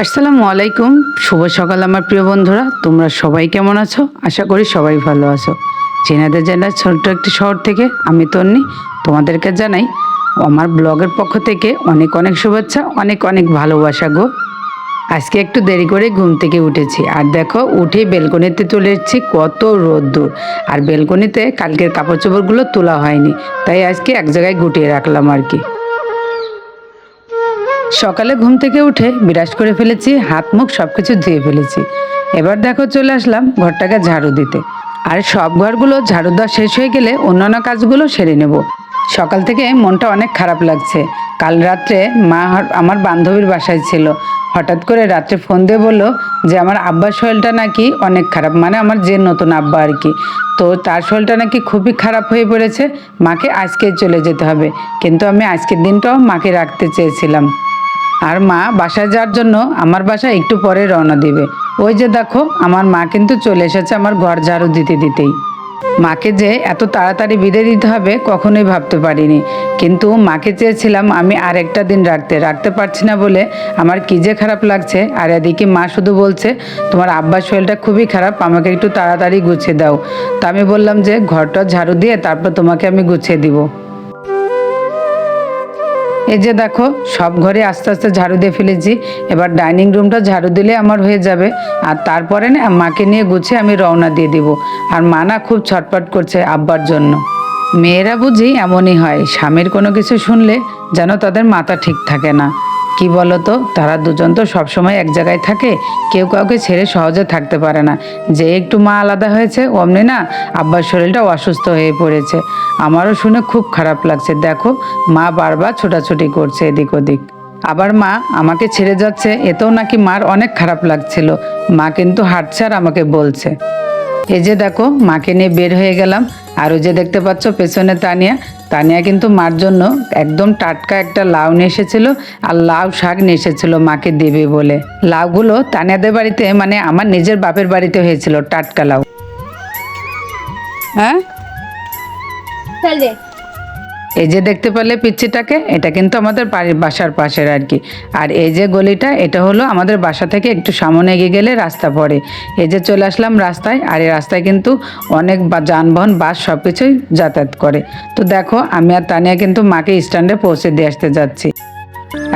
আসসালামু আলাইকুম। শুভ সকাল আমার প্রিয় বন্ধুরা। তোমরা সবাই কেমন আছো? আশা করি সবাই ভালো আছো। চেনাদের জেলার ছোট্ট একটি শহর থেকে আমি তন্নি। তোমাদেরকে জানাই, আমার ব্লগের পক্ষ থেকে অনেক অনেক শুভেচ্ছা, অনেক অনেক ভালোবাসা গো। আজকে একটু দেরি করে ঘুম থেকে উঠেছি। আর দেখো, উঠে বেলকনিতে চলে এসেছি। কত রোদ্দুর। আর বেলকনিতে কালকের কাপড় চোপড়গুলো তোলা হয়নি। তাই আজকে এক জায়গায় গুটিয়ে রাখলাম আর কি। সকালে ঘুম থেকে উঠে বিরাজ করে ফেলেছি, হাত মুখ সব কিছু ধুয়ে ফেলেছি। এবার দেখো চলে আসলাম ঘরটাকে ঝাড়ু দিতে। আর সব ঘরগুলো ঝাড়ু দেওয়া শেষ হয়ে গেলে অন্যান্য কাজগুলো সেরে নেব। সকাল থেকে মনটা অনেক খারাপ লাগছে। কাল রাত্রে মা আমার বান্ধবীর বাসায় ছিল। হঠাৎ করে রাত্রে ফোন দিয়ে বলল যে, আমার আব্বার শরীরটা নাকি অনেক খারাপ। মানে আমার যে নতুন আব্বা আর কি। তো তার শরীরটা নাকি খুবই খারাপ হয়ে পড়েছে। মাকে আজকে চলে যেতে হবে। কিন্তু আমি আজকের দিনটাও মাকে রাখতে চেয়েছিলাম। আর মা বাসায় যাওয়ার জন্য আমার বাসা একটু পরে রওনা দিবে। ওই যে দেখো, আমার মা কিন্তু চলে এসেছে আমার ঘর ঝাড়ু দিতে দিতেই। মাকে যে এত তাড়াতাড়ি বিদায় দিতে হবে কখনোই ভাবতে পারিনি। কিন্তু মাকে চেয়েছিলাম আমি আর একটা দিন রাখতে। রাখতে পারছি না বলে আমার কী যে খারাপ লাগছে। আর এদিকে মা শুধু বলছে, তোমার আব্বার শরীরটা খুবই খারাপ, আমাকে একটু তাড়াতাড়ি গুছিয়ে দাও। তা আমি বললাম যে, ঘরটা ঝাড়ু দিয়ে তারপর তোমাকে আমি গুছিয়ে দিব। এই যে দেখো, সব ঘরে আস্তে আস্তে ঝাড়ু দিয়ে ফেলেছি। এবার ডাইনিং রুমটা ঝাড়ু দিলে আমার হয়ে যাবে। আর তারপরে না, মাকে নিয়ে গুছিয়ে আমি রওনা দিয়ে দিব। আর মা না খুব ছটপট করছে আব্বার জন্য। মেয়েরা বুঝি এমনই হয়, স্বামীর কোনো কিছু শুনলে যেন তাদের মাথা ঠিক থাকে না। কি বলতো? তারা দুজন তো সবসময় এক জায়গায় থাকে, কেউ কাউকে ছেড়ে সহজে থাকতে পারে না। যে একটু মা আলাদা হয়েছে, অমনি না আব্বার শরীরটা অসুস্থ হয়ে পড়েছে। আমারও শুনে খুব খারাপ লাগছে। দেখো, মা বারবার ছোটাছুটি করছে এদিক ওদিক। আবার মা আমাকে ছেড়ে যাচ্ছে, এতেও নাকি মার অনেক খারাপ লাগছিল। মা কিন্তু হাঁটছে আর আমাকে বলছে। এই যে দেখো, মাকে নিয়ে বের হয়ে গেলাম। আর ওই যে দেখতে পাচ্ছ, পেছনে তানিয়া তানিয়া কিন্তু মার জন্য একদম টাটকা একটা লাউ নিয়ে এসেছিল আর লাউ শাক নিয়ে এসেছিল মাকে দেবে বলে। লাউগুলো তানিয়াদের বাড়িতে মানে আমার নিজের বাপের বাড়িতে হয়েছিল টাটকা লাউ। হ্যাঁ? এই যে দেখতে পেলে পিচ্ছিটাকে, এটা কিন্তু আমাদের বাড়ির বাসার পাশের আর কি। আর এই যে গলিটা, এটা হলো আমাদের বাসা থেকে একটু সামনে এগিয়ে গেলে রাস্তা পড়ে। এই যে চলে আসলাম রাস্তায়, আর এই রাস্তায় কিন্তু অনেক যানবাহন, বাস সব কিছুই যাতায়াত করে। তো দেখো, আমি আর তানিয়া কিন্তু মাকে স্ট্যান্ডে পৌঁছে দিয়ে আসতে যাচ্ছি।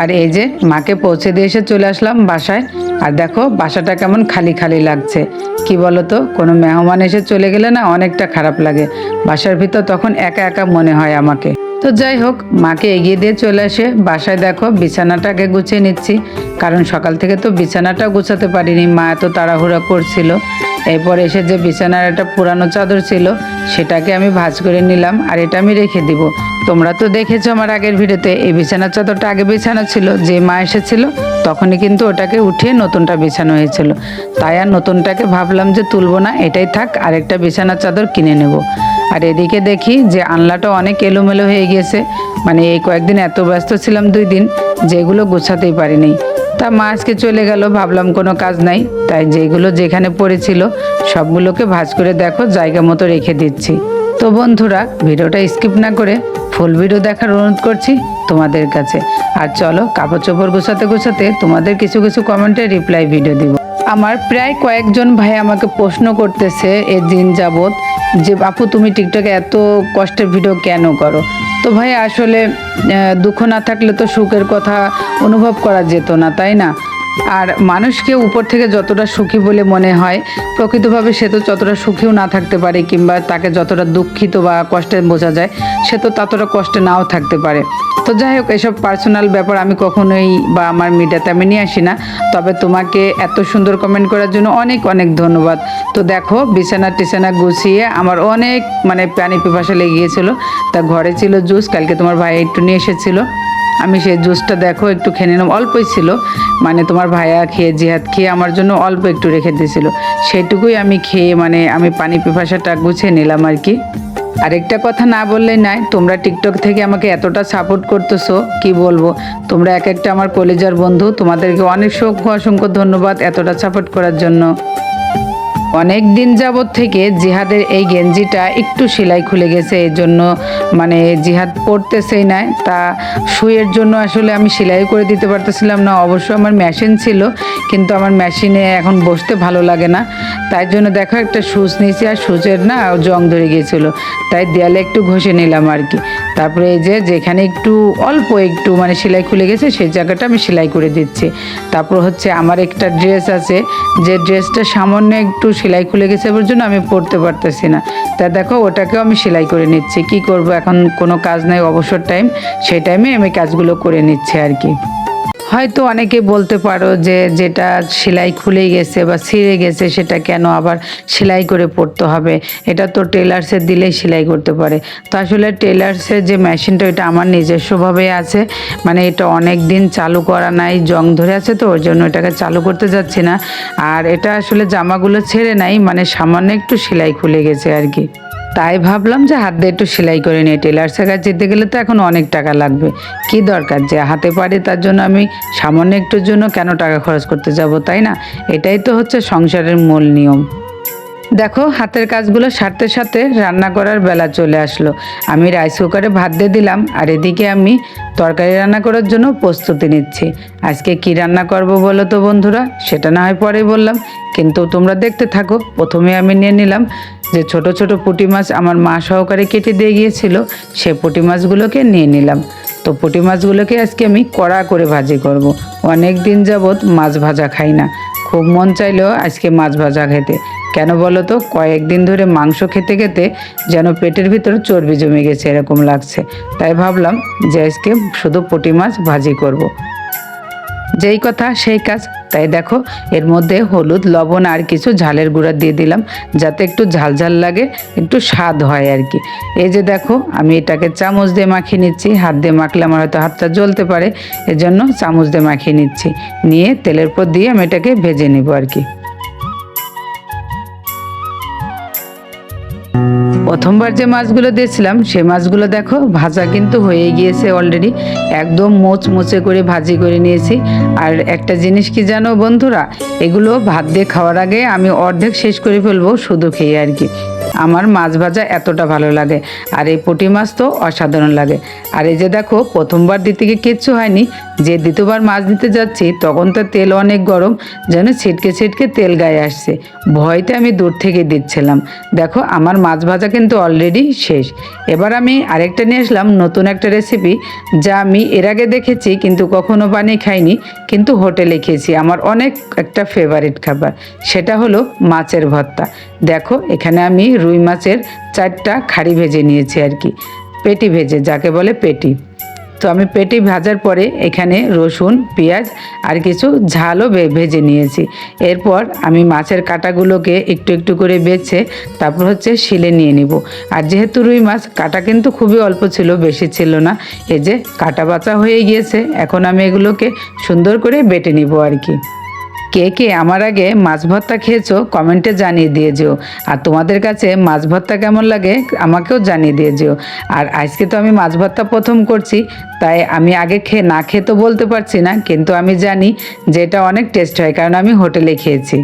আর এই যে মাকে পৌঁছে দিয়ে এসে চলে আসলাম বাসায়। আর দেখো, বাসাটা কেমন খালি খালি লাগছে। কি বলতো, কোনো মেহমান এসে চলে গেলে না অনেকটা খারাপ লাগে। বাসার ভিতর তখন একা একা মনে হয় আমাকে। তো যাই হোক, মাকে এগিয়ে দিয়ে চলে আসে। বাসায় দেখো, বিছানাটাকে গুছিয়ে নিচ্ছি। কারণ সকাল থেকে তো বিছানাটা গুছাতে পারিনি। মা এত তাড়াহুড়া করছিল। এরপর এসে যে বিছানার একটা পুরানো চাদর ছিল, সেটাকে আমি ভাঁজ করে নিলাম আর এটা আমি রেখে দিব। তোমরা তো দেখেছ আমার আগের ভিডিওতে, এই বিছানার চাদরটা আগে বিছানো ছিল, যে মা এসেছিল, তখনই কিন্তু ওটাকে উঠিয়ে নতুনটা বিছানো হয়েছিল। তাই আর নতুনটাকে ভাবলাম যে তুলবো না, এটাই থাক, আরেকটা বিছানার চাদর কিনে নেব। আর এদিকে দেখি যে আনলাটা অনেক এলোমেলো হয়ে গিয়েছে। মানে এই কয়েকদিন এত ব্যস্ত ছিলাম দুই দিন যেগুলো গোছাতেই পারিনি। তা মা আজকে চলে গেল, ভাবলাম কোনো কাজ নাই। তাই যেগুলো যেখানে পড়েছিল, সবগুলোকে ভাঁজ করে দেখো, জায়গা মতো রেখে দিচ্ছি। তো বন্ধুরা, ভিডিওটা স্কিপ না করে ফুল ভিডিও দেখার অনুরোধ করছি তোমাদের কাছে। আর চলো, কাপড় চোপড় গোছাতে গোছাতে তোমাদের কিছু কিছু কমেন্টে রিপ্লাই ভিডিও দিব। আমার প্রায় কয়েকজন ভাই আমাকে প্রশ্ন করতেছে এ দিন যাবৎ যে, আপু, তুমি টিকটকে এত কষ্টের ভিডিও কেন করো? তো ভাই, আসলে দুঃখ না থাকলে তো সুখের কথা অনুভব করা যেত না, তাই না? আর মানুষকে উপর থেকে যতটা সুখী বলে মনে হয়, প্রকৃতভাবে সে তো যতটা সুখীও না থাকতে পারে কিংবা তাকে যতটা দুঃখিত বা কষ্টে বোঝা যায়, সে তো ততটা কষ্টে নাও থাকতে পারে। তো যাই হোক, এসব পার্সোনাল ব্যাপার আমি কখনোই বা আমার মিডিয়াতে আমি নিয়ে আসি না। তবে তোমাকে এত সুন্দর কমেন্ট করার জন্য অনেক অনেক ধন্যবাদ। তো দেখো, বিছানা টিছানা গুছিয়ে আমার অনেক মানে পানি পিপাসা লেগে গিয়েছিল তা ঘরে ছিল জুস কালকে তোমার ভাই একটু নিয়ে এসেছিল। আমি সেই জুসটা দেখো, একটু খেয়ে নিলাম। অল্পই ছিল। মানে তোমার ভাইয়া খেয়ে, জিহাদ খেয়ে আমার জন্য অল্প একটু রেখে দিয়েছিল। সেইটুকুই আমি খেয়ে মানে আমি পানি পিপাসাটা গুছিয়ে নিলাম আর কি। আরেকটা কথা না বললেই নাই, তোমরা টিকটক থেকে আমাকে এতটা সাপোর্ট করতেছো, কি বলব? তোমরা এক একটা আমার কলেজার বন্ধু, তোমাদেরকে অনেক অসংখ্য অসংখ্য ধন্যবাদ এতটা সাপোর্ট করার জন্য। অনেক দিন যাবৎ থেকে জিহাদের এই গেঞ্জিটা একটু সেলাই খুলে গেছে এই জন্য মানে জিহাদ পড়তেছেই না, তা শুয়ের জন্য আসলে আমি সেলাই করে দিতে পারতেছিলাম না, অবশ্য আমার মেশিন ছিল, কিন্তু আমার মেশিনে এখন বসতে ভালো লাগে না, তাই জন্য দেখো একটা শুজ নিয়েছি আর শুজের না জং ধরে গিয়েছিল, তাই দেয়ালে একটু ঘষে নিলাম আর কি। তারপরে এই যে যেখানে একটু অল্প একটু মানে সেলাই খুলে গেছে, সেই জায়গাটা আমি সেলাই করে দিচ্ছি। তারপর হচ্ছে আমার একটা ড্রেস আছে, যে ড্রেসটা সামান্য একটু সেলাই খুলে গেছে ওর জন্য আমি পরতে পারতেছি না। তা দেখো, ওটাকেও আমি সেলাই করে নিচ্ছি। কি করব? এখন কোনো কাজ নাই, অবসর টাইম সেই টাইমে আমি কাজগুলো করে নিচ্ছি আর কি। হয়তো অনেকে বলতে পারো যে যেটা সেলাই খুলে গেছে বা ছিঁড়ে গেছে সেটা কেন আবার সেলাই করে পড়তে হবে? এটা তো টেলার্সের দিলেই সেলাই করতে পারে। তো আসলে টেলার্সের যে মেশিনটা এটা আমার নিজস্বভাবে আছে। মানে এটা অনেক দিন চালু করা নাই, জং ধরে আছে তো ওর জন্য এটাকে চালু করতে যাচ্ছি না। আর এটা আসলে জামাগুলো ছেড়ে নাই মানে সামান্য একটু সেলাই খুলে গেছে আর কি। তাই ভাবলাম যে হাত দিয়ে একটু সেলাই করে নিই। টেলার্সের কাছে যেতে গেলে তো এখন অনেক টাকা লাগবে। কি দরকার? যে হাতে পারে তার জন্য আমি সামান্য একটুর জন্য কেন টাকা খরচ করতে যাব, তাই না? এটাই তো হচ্ছে সংসারের মূল নিয়ম। দেখো, হাতের কাজগুলো সারতে সাথে রান্না করার বেলা চলে আসলো। আমি রাইস কুকারে ভাত দিয়ে দিলাম, আর এদিকে আমি তরকারি রান্না করার জন্য প্রস্তুতি নিচ্ছি। আজকে কি রান্না করব বলো তো বন্ধুরা? সেটা না হয় পরেই বললাম। কিন্তু তোমরা দেখতে থাকো, প্রথমে আমি নিয়ে নিলাম যে ছোট ছোট পুঁটি মাছ আমার মা সহকারে কেটে দিয়ে গিয়েছিল, সে পুঁটি মাছগুলোকে নিয়ে নিলাম। তো পুঁটি মাছগুলোকে আজকে আমি কড়া করে ভাজি করব। অনেক দিন যাবৎ মাছ ভাজা খাই না। খুব মন চাইলেও আজকে মাছ ভাজা খেতে কেন বলো তো, কয়েকদিন ধরে মাংস খেতে খেতে যেন পেটের ভিতর চর্বি জমে গেছে এরকম লাগছে তাই ভাবলাম যে আজকে শুধু পুঁটি মাছ ভাজি করব। যেই কথা সেই কাজ। তাই দেখো, এর মধ্যে হলুদ, লবণ আর কিছু ঝালের গুঁড়া দিয়ে দিলাম, যাতে একটু ঝাল ঝাল লাগে, একটু স্বাদ হয় আর কি। এই যে দেখো, আমি এটাকে চামচ দিয়ে মাখিয়ে নিচ্ছি, হাত দিয়ে মাখলে আমার হয়তো হাতটা জ্বলতে পারে, এজন্য চামচ দিয়ে মাখিয়ে নিচ্ছি। নিয়ে তেলের পর দিয়ে আমি এটাকে ভেজে নিব আর কি। প্রথমবার যে মাছগুলো দিয়েছিলাম, সে মাছগুলো দেখো, ভাজা কিন্তু হয়ে গিয়েছে অলরেডি একদম মোচ মোচে করে ভাজি করে নিয়েছি। আর একটা জিনিস কি জানো বন্ধুরা? এগুলো ভাত দিয়ে খাওয়ার আগে আমি অর্ধেক শেষ করে ফেলব, শুধু খেয়ে আর কি। আমার মাছ ভাজা এতটা ভালো লাগে। আর এই পুঁটি মাছ তো অসাধারণ লাগে। আর এই যে দেখো, প্রথমবার দিতে গিয়ে কিচ্ছু হয়নি। যে দ্বিতীয়বার মাছ দিতে যাচ্ছি, তখন তো তেল অনেক গরম, যেন ছিটকে ছিটকে তেল গায়ে আসছে। ভয়তে আমি দূর থেকে দিচ্ছিলাম। দেখো, আমার মাছ ভাজা কিন্তু অলরেডি শেষ। এবার আমি আরেকটা নিয়ে আসলাম, নতুন একটা রেসিপি যা আমি এর আগে দেখেছি, কিন্তু কখনো বানিয়ে খাইনি, কিন্তু হোটেলে খেয়েছি। আমার অনেক একটা ফেভারিট খাবার, সেটা হলো মাছের ভর্তা। দেখো, এখানে আমি রুই মাছের চারটা খাড়ি ভেজে নিয়েছি আর কি। পেটি ভেজে, যাকে বলে পেটি। তো আমি পেটি ভাজার পরে এখানে রসুন, পেঁয়াজ আর কিছু ঝালও ভেজে নিয়েছি। এরপর আমি মাছের কাটাগুলোকে একটু একটু করে বেছে তারপর হচ্ছে শিলে নিয়ে নিব। আর যেহেতু রুই মাছ, কাটা কিন্তু খুবই অল্প ছিল, বেশি ছিল না। এই যে কাটা বাছা হয়ে গিয়েছে, এখন আমি এগুলোকে সুন্দর করে বেটে নিব আর কি। কে কে আমার আগে মাছ ভর্তা খেয়েছো, কমেন্টে জানিয়ে দিয়ে যেও আর তোমাদের কাছে মাছ ভর্তা কেমন লাগে, আমাকেও জানিয়ে দিয়ে যেও আর আজকে তো আমি মাছ ভর্তা প্রথম করছি, তাই আমি আগে খেয়ে না খেয়ে তো বলতে পারছি না, কিন্তু আমি জানি যে এটা অনেক টেস্ট হয়, কারণ আমি হোটেলে খেয়েছি।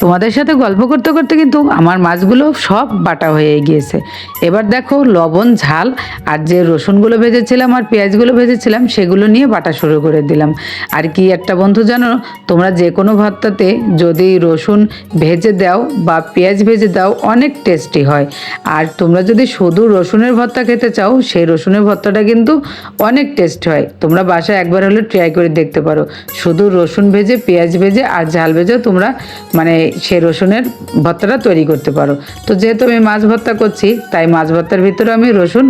তোমাদের সাথে গল্প করতে করতে কিন্তু আমার মাছগুলো সব বাটা হয়ে গিয়েছে। এবার দেখো লবণ, ঝাল আর যে রসুনগুলো ভেজেছিলাম আর পেঁয়াজগুলো ভেজেছিলাম, সেগুলো নিয়ে বাটা শুরু করে দিলাম। আর কি একটা বন্ধু জানো, তোমরা যে কোনো ভর্তাতে যদি রসুন ভেজে দাও বা পেঁয়াজ ভেজে দাও, অনেক টেস্টি হয়। আর তোমরা যদি শুধু রসুনের ভর্তা খেতে চাও, সেই রসুনের ভর্তাটা কিন্তু অনেক টেস্ট হয়। তোমরা বাসায় একবার হলে ট্রাই করে দেখতে পারো। শুধু রসুন ভেজে, পেঁয়াজ ভেজে আর ঝাল ভেজে তোমরা মানে সেই রসুনের ভর্তাটা তৈরি করতে পারো। তো যেহেতু আমি মাছ ভর্তা করছি, তাই মাছ ভর্তার ভিতরে আমি রসুন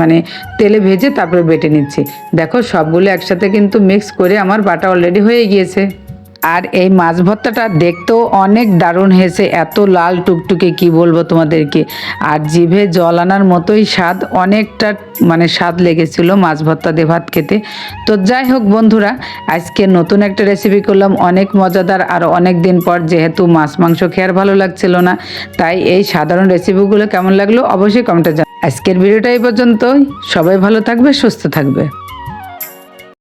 মানে তেলে ভেজে তারপরে বেটে নিচ্ছি। দেখো সবগুলো একসাথে কিন্তু মিক্স করে আমার বাটা অলরেডি হয়ে গিয়েছে। আর এই মাছ ভর্তাটা দেখতেও অনেক দারুণ হয়েছে। এত লাল টুকটুকে কি বলব তোমাদেরকে? আর জিভে জল আনার মতোই স্বাদ, অনেকটা মানে স্বাদ লেগেছিল মাছ ভর্তা দিয়ে ভাত খেতে। তো যাই হোক বন্ধুরা, আজকে নতুন একটা রেসিপি করলাম, অনেক মজাদার আর অনেক দিন পর যেহেতু মাছ মাংস খেয়ার ভালো লাগছিল না, তাই এই সাধারণ রেসিপিগুলো কেমন লাগল অবশ্যই কমেন্টে জান আজকের ভিডিওটা এই পর্যন্তই। সবাই ভালো থাকবে, সুস্থ থাকবে।